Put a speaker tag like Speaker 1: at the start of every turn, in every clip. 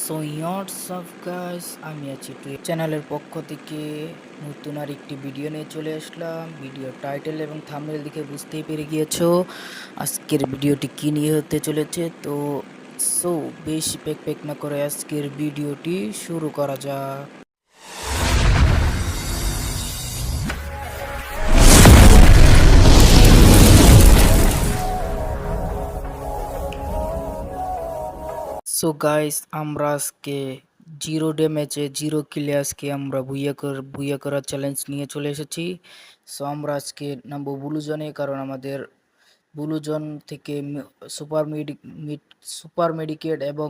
Speaker 1: So of guys আমি আছি চ্যানেলের পক্ষ থেকে নতুন আর একটি ভিডিও নিয়ে চলে আসলাম। ভিডিও টাইটেল এবং থামনেল দেখে বুঝতেই পেরে গিয়েছো আজকের ভিডিওটি কী নিয়ে হতে চলেছে। তো সো বেশি পেক পেক না করে আজকের ভিডিওটি শুরু করা যাক। সো গাইস আমরা আজকে জিরো ড্যামেজে জিরো কিলে আজকে আমরা বুইয়া বুইয়া করার চ্যালেঞ্জ নিয়ে চলে এসেছি। সো আমরা আজকে নামবো ব্লু জোনে কারণ আমাদের ব্লু জোন থেকে সুপার মেডি সুপার মেডিকেট এবং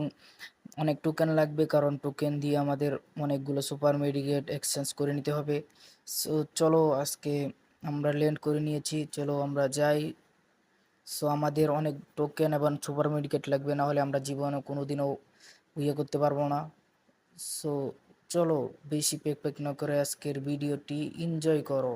Speaker 1: অনেক টোকেন লাগবে, কারণ টোকেন দিয়ে আমাদের অনেকগুলো সুপার মেডিকেট এক্সচেঞ্জ করে নিতে হবে। সো চলো আজকে আমরা ল্যান্ড করে নিয়েছি, চলো আমরা যাই। সো আমাদের অনেক টোকেন এবং সুপার মেডিকেট লাগবে না হলে আমরা জীবনে কোনো দিনও ইয়ে করতে পারব না। সো চলো বেশি পেক পেক না করে আজকের ভিডিওটি এনজয় করো।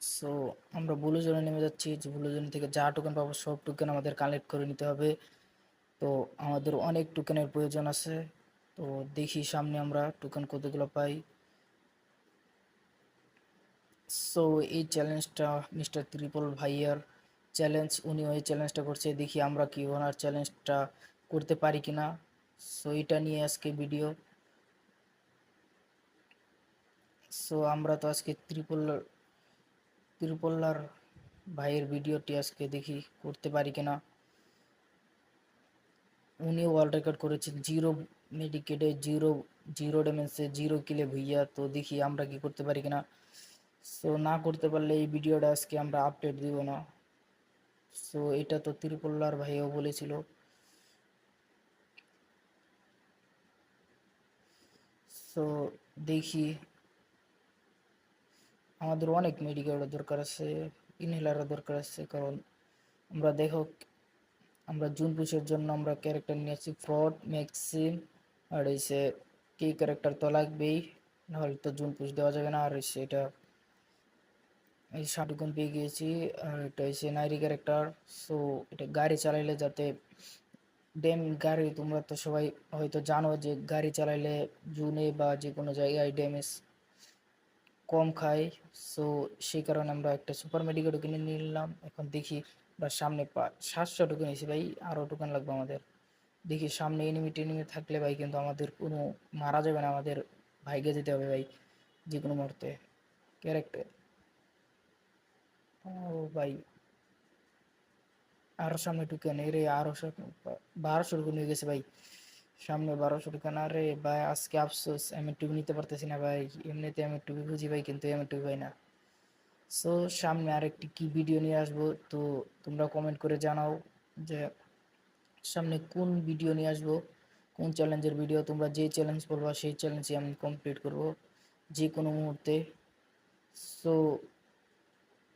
Speaker 1: সো আমরা ব্লু জোনে নেমে যাচ্ছি, যে ব্লু জোন থেকে যা টোকেন পাবো সব টোকেন আমাদের কালেক্ট করে নিতে হবে। তো, আমাদের অনেক টোকেনের প্রয়োজন আছে। তো, দেখি সামনে আমরা টোকেন কতগুলো পাই। সো এই চ্যালেঞ্জটা মিস্টার ত্রিপল ভাইয়ার চ্যালেঞ্জ উনি ওই চ্যালেঞ্জটা করছে। দেখি আমরা কি ওনার চ্যালেঞ্জটা করতে পারি কিনা সো এটা নিয়ে আজকে ভিডিও সো আমরা তো আজকে ত্রিপল ত্রিপল্লার ভাইয়ের ভিডিওটি আজকে দেখি করতে পারি কিনা উনি ওয়ার্ল্ড রেকর্ড করেছেন। জিরো মেডিকেটে জিরো জিরো ড্যামেজে জিরো কিলে ভুইয়া তো দেখি আমরা কি করতে পারি কিনা সো না করতে পারলে এই ভিডিওটা আজকে আমরা আপডেট দিব না। সো এটা তো ত্রিপল্লার ভাইও বলেছিল। সো দেখি। আমাদের অনেক মেডিকেলের দরকার আছে ইনহেলারের দরকার আছে, কারণ আমরা দেখো, আমরা জুন পুষের জন্য আমরা ক্যারেক্টার নিয়েছি ফ্রড ম্যাক্সিম আর এসে কি ক্যারেক্টার তো লাগবেই, নাহলে তো জুন পুষ দেওয়া যাবে না, আর এসে এটা এই শাটগুন পেয়ে গিয়েছি, আর এটা হচ্ছে নাইরি ক্যারেক্টার সো এটা গাড়ি চালাইলে যাতে ড্যাম গাড়ি তোমরা তো সবাই হয়তো জানো যে গাড়ি চালাইলে জুনে বা যে কোনো জায়গায় ড্যামেজ কম খায় সো সেই কারণে আমরা একটা সুপার মেডিকেটও কিনে নিলাম। এখন দেখি বা সামনে সাতশো টোকেন এসে ভাই আরও টোকেন লাগবে আমাদের। দেখি সামনে এনিমি টেনিমি থাকলে ভাই কিন্তু আমাদের কোনো মারা যাবে না, আমাদের ভাইকে যেতে হবে ভাই যে কোনো মুহূর্তে। ক্যারেক্টার ও ভাই, আরও সামনে টোকেন এ রে আরও বারোশো টোকেন হয়ে গেছে ভাই। সামনে বারোশো টোকেন আরে ভাই, আজকে আফসোস, আমি টুবি নিতে পারতেছি না ভাই, এমনিতে আমি টুবি খুঁজি ভাই, কিন্তু আমি টুবি পাই না। সো সামনে আরেকটি কি ভিডিও নিয়ে আসব? তো তোমরা কমেন্ট করে জানাও যে সামনে কোন ভিডিও নিয়ে আসব, কোন চ্যালেঞ্জের ভিডিও তোমরা যে চ্যালেঞ্জ বলবা সেই চ্যালেঞ্জই আমি কমপ্লিট করব যে কোনো মুহূর্তে। সো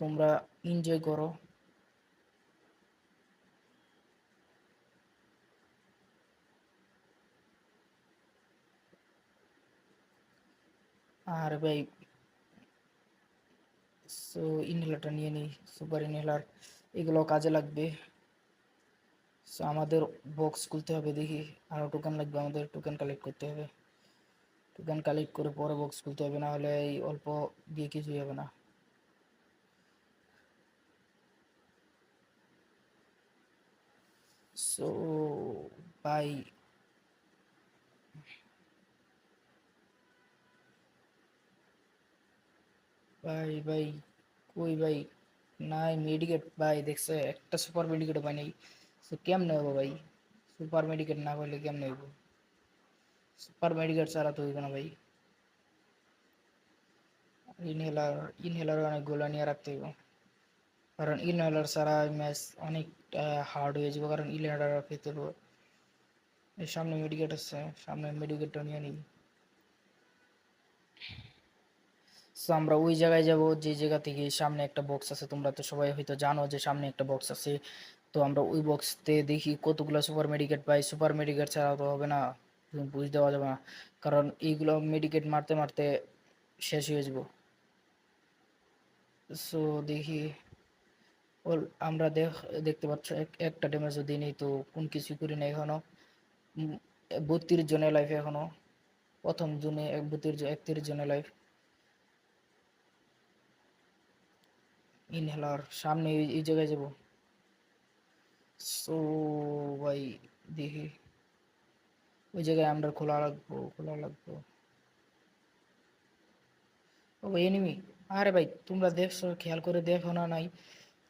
Speaker 1: তোমরা এনজয় করো। আর ভাই সো ইনহেলারটা নিয়ে নিই সুপার ইনহেলার এগুলো কাজে লাগবে। সো আমাদের বক্স খুলতে হবে দেখি আরও টোকেন লাগবে, আমাদের টোকেন কালেক্ট করতে হবে। টোকেন কালেক্ট করে পরে বক্স খুলতে হবে না হলে এই অল্প দিয়ে কিছুই হবে না। সো ভাই ভাই ভাই কই ভাই নাই মেডিকেট ভাই দেখছে একটা সুপার মেডিকেট পাই নাই সো কেমনে হব ভাই সুপার মেডিকেট না পাইলে কেমনে হইব সুপার মেডিকেট ছাড়া তো হইব না ভাই ইনহেলার ইনহেলার অনেকগুলো নিয়ে রাখতে হইব কারণ ইনহেলার ছাড়া ম্যাচ অনেক হার্ড হয়ে যাবে। কারণ হবে এই সামনে মেডিকেট আছে, সামনে মেডিকেটটা নিয়ে নিই সো আমরা ওই জায়গায় যাব, যে জায়গা থেকে সামনে একটা বক্স আছে। তোমরা তো সবাই হয়তো জানো যে সামনে একটা বক্স আছে। তো আমরা ওই বক্সতে দেখি কতগুলো সুপার মেডিকেট পাই। সুপার মেডিকেট ছাড়া তো হবে না বুঝ দেওয়া যাবে না। কারণ এইগুলো মেডিকেট মারতে মারতে শেষ হয়ে যাব। সো দেখি। আমরা দেখ, দেখতে পাচ্ছ, এক- একটা ড্যামেজও দিইনি, তো কোন কিছু করি না এখনও বত্রিশ জনের লাইফ এখনও। প্রথম জুনে এক, বত্রিশ একত্রিশ জনের লাইফ ইনহেলার, সামনে এই- জায়গায় যাব। সো ভাই, দেখি। ওই জায়গায় আমরা খোলা লাগবো খোলা লাগবো। ও এনিমি আরে ভাই, তোমরা দেখছ, খেয়াল করে দেখো না নাই।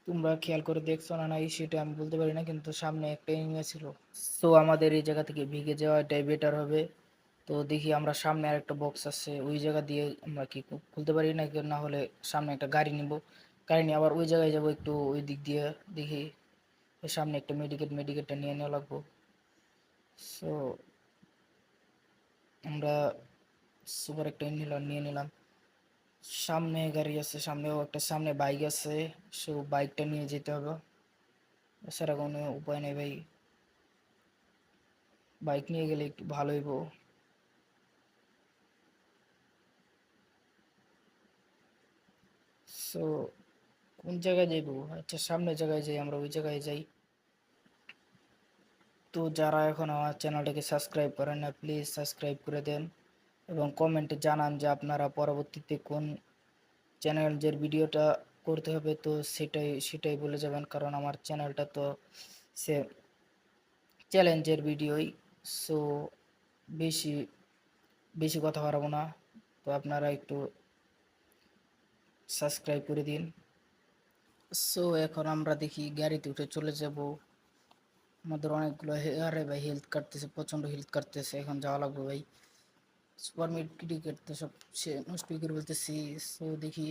Speaker 1: তোমরা খেয়াল করে দেখছ না নাই সেটা আমি বলতে পারি না, কিন্তু সামনে একটা এনিমি ছিল। সো আমাদের এই জায়গা থেকে ভিগে যাওয়াটাই বেটার হবে। তো দেখি আমরা সামনে আর একটা বক্স আছে, ওই জায়গা দিয়ে আমরা কি খুলতে পারি না না হলে সামনে একটা গাড়ি নিব। গাড়ি নিয়ে আবার ওই জায়গায় যাব একটু ওই দিক দিয়ে, দেখি সামনে একটা মেডিকেট মেডিকেটটা নিয়ে নেওয়া লাগবো। সো আমরা সুপার একটা ইনহেলার নিয়ে নিলাম। সামনে গাড়ি আছে, সামনেও একটা, সামনে বাইক আছে। সো বাইকটা নিয়ে যেতে হবে। এছাড়া কোনো উপায় নেই ভাই। বাইক নিয়ে গেলে একটু ভালো হইব সো কোন জায়গায় যাইব? আচ্ছা সামনে জায়গায় যাই, আমরা ওই জায়গায় যাই। তো যারা এখন আমার চ্যানেলটাকে সাবস্ক্রাইব করেন না প্লিজ সাবস্ক্রাইব করে দেন। এবং কমেন্টে জানান যে আপনারা পরবর্তীতে কোন চ্যানেলের ভিডিওটা করতে হবে, তো সেটাই সেটাই বলে যাবেন। কারণ আমার চ্যানেলটা তো সে চ্যালেঞ্জের ভিডিওই সো বেশি বেশি কথা বাড়াবো না। তো আপনারা একটু সাবস্ক্রাইব করে দিন। সো এখন আমরা দেখি গাড়িতে উঠে চলে যাব। আমাদের অনেকগুলো হে- আরে ভাই হেলথ কাটতেছে, প্রচণ্ড হেলথ কাটতেছে। এখন যাওয়া লাগবে ভাই। সুপার মেডিকেট তো সব সে বলতেছি সো দেখি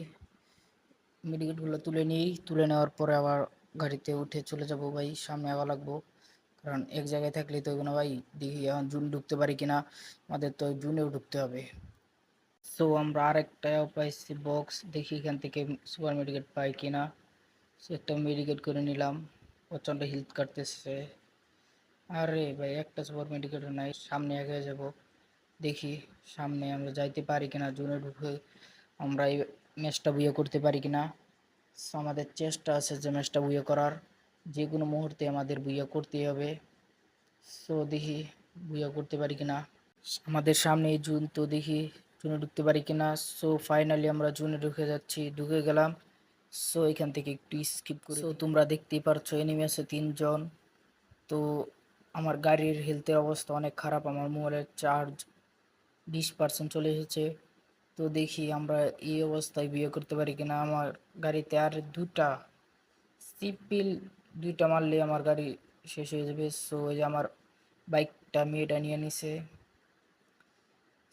Speaker 1: মেডিকেটগুলো তুলে নিই। তুলে নেওয়ার পরে আবার গাড়িতে উঠে চলে যাব ভাই, সামনে আবার লাগবো। কারণ এক জায়গায় থাকলে তো না ভাই, দেখি এখন জুন ঢুকতে পারি কিনা, আমাদের তো জুনেও ঢুকতে হবে। সো আমরা আরেকটা পাইছি বক্স দেখি এখান থেকে সুপার মেডিকেট পাই কিনা। সো একটা মেডিকেট করে নিলাম, প্রচণ্ড হেলথ কাটতেছে। আরে ভাই, একটা সুপার মেডিকেট নাই, সামনে আগে যাব। দেখি সামনে আমরা যাইতে পারি কিনা জুনে ঢুকে আমরা এই ম্যাচটা বুয়ে করতে পারি কিনা। আমাদের চেষ্টা আছে যে ম্যাচটা বুয়ে করার। যে কোনো মুহূর্তে আমাদের বুইয়া করতেই হবে। সো দেখি বুয়ে করতে পারি কিনা। আমাদের সামনে এই জুন তো দেখি জুনে ঢুকতে পারি কিনা। সো ফাইনালি আমরা জুনে ঢুকে যাচ্ছি ঢুকে গেলাম। সো এখান থেকে একটু স্কিপ করি সো তোমরা দেখতেই পারছ এনিমি আছে তিনজন। তো আমার গাড়ির হেলথের অবস্থা অনেক খারাপ। আমার মোবাইলের চার্জ বিশ পার্সেন্ট চলে এসেছে। তো দেখি আমরা এই অবস্থায় বিয়ে করতে পারি কিনা। আমার গাড়িতে আর দুটা সিপিল দুইটা মারলে আমার গাড়ি শেষ হয়ে যাবে। সো ওই যে আমার বাইকটা মেয়েটা নিয়ে নিছে।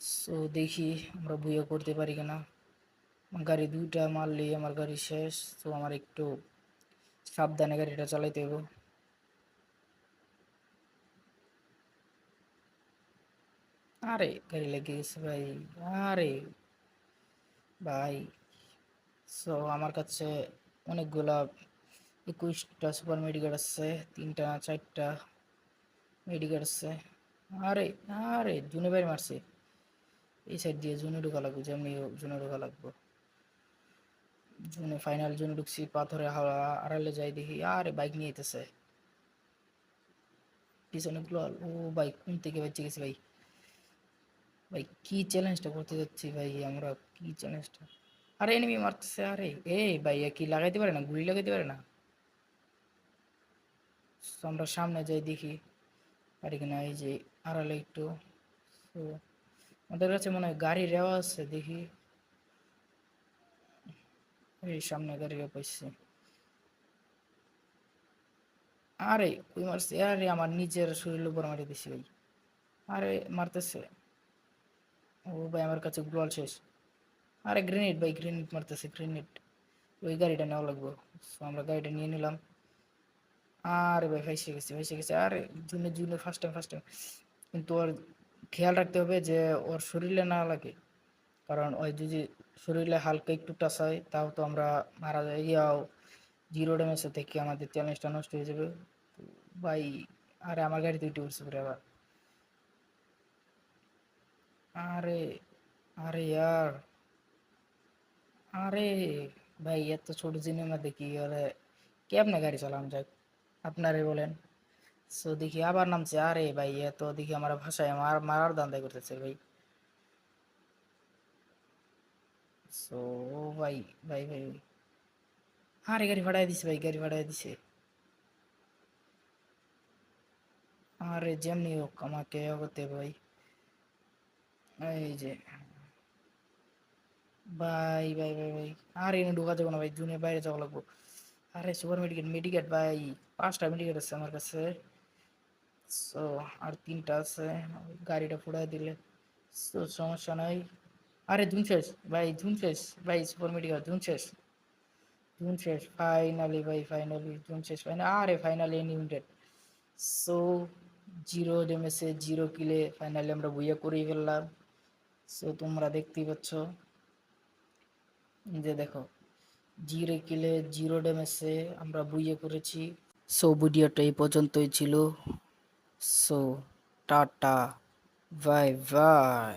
Speaker 1: সো দেখি আমরা বুয়ে করতে পারি কিনা। গাড়ি দুইটা মারলেই আমার গাড়ি শেষ। তো আমার একটু সাবধানে গাড়িটা চালাইতে হবে আরে গাড়ি লেগে গেছে ভাই, আরে ভাই। সো আমার কাছে অনেকগুলা একুশটা সুপার মেডিকেট আছে, তিনটা না চারটা মেডিকেট আছে। আরে আরে জুনে বাড়ি মারছে। এই সাইড দিয়ে জুনে ঢোকা লাগবে, যেমনি জুনে ঢোকা লাগবো। জুনে ফাইনাল জুনে ঢুকছি, পাথরে আড়ালে যাই দেখি, আরে বাইক নিয়ে যেতেছে পিছনে গুলো ও বাইক কোন থেকে বেঁচে গেছে ভাই? ভাই, কি চ্যালেঞ্জটা করতে যাচ্ছি ভাই, আমরা কি চ্যালেঞ্জটা আরে এনিমি মারতেছে, আরে। এই ভাই কি লাগাইতে পারে না? গুলি লাগাইতে পারে না? আমরা সামনে যাই দেখি। পারি কিনা এই যে আড়ালে একটু। আমাদের কাছে মনে হয় গাড়ি রেওয়া আছে, দেখি। এই সামনে গাড়ি রেওয়া পাইছি। আরে ওই মারছে? আরে, আমার নিজের শরীরের উপর মারি দিছি ভাই। আরে, মারতেছে। ও ভাই আমার কাছে গ্লোয়াল শেষ। আরে গ্রেনেড ভাই গ্রেনেড মারতেছে গ্রেনেড ওই গাড়িটা নেওয়া লাগবে। So, আমরা গাড়িটা নিয়ে নিলাম। আরে ভাই ফাইসে গেছে ফাইসে গেছে। আরে জুনে জুনে ফার্স্ট টাইম ফার্স্ট টাইম কিন্তু ওর খেয়াল রাখতে হবে যে ওর শরীরে না লাগে। কারণ ওই যদি শরীরে হালকা একটু টাচ হয় তাও তো আমরা মারা যাই। ইয়াও জিরো ড্যামেজে থেকে আমাদের চ্যালেঞ্জটা নষ্ট হয়ে যাবে। ভাই আরে আমার গাড়িতে উঠে পরে আবার আরে আরে ইয়ার আরে ভাই, এত ছোট মধ্যে কি ওরে, কেমনে গাড়ি চালানো যায়? আপনারে বলেন। সো দেখি, আবার নামছে, আরে ভাই, এত, দেখি, আমার ভাষায় মার, মারার দান্দাই করতেছে, ভাই। সো ভাই ভাই ভাই আরে, গাড়ি ভাড়ায় দিছে, ভাই, গাড়ি ভাড়ায় দিছে। আরে, যেমনি হোক, আমাকে হতে ভাই। এই যে। ভাই ভাই ভাই ভাই। আর, এনে ঢোকা যাব না ভাই জুনের বাইরে যাওয়া লাগবো। আরে, সুপার মেডিকেট মেডিকেট ভাই। পাঁচটা মেডিকেট আছে আমার কাছে। সো আর তিনটা আছে। গাড়িটা ফুড়াই দিলে। তো সমস্যা নাই। আরে, জুন শেষ। ভাই, জুন শেষ। ভাই, সুপার মেডিকেট, জুন শেষ। জুন শেষ ফাইনালি ভাই ফাইনালি জুন শেষ ফাইনালি আরে ফাইনালি এনিমিটেড সো জিরো ডেমেসে জিরো কিলে ফাইনালি আমরা বইয়া করেই ফেললাম। সো তোমরা দেখতেই পাচ্ছ যে দেখো, জিরো কিলে জিরো ড্যামেজে আমরা বুঝে করেছি। সো ভিডিওটা এই পর্যন্তই ছিল। So ta-ta, bye bye.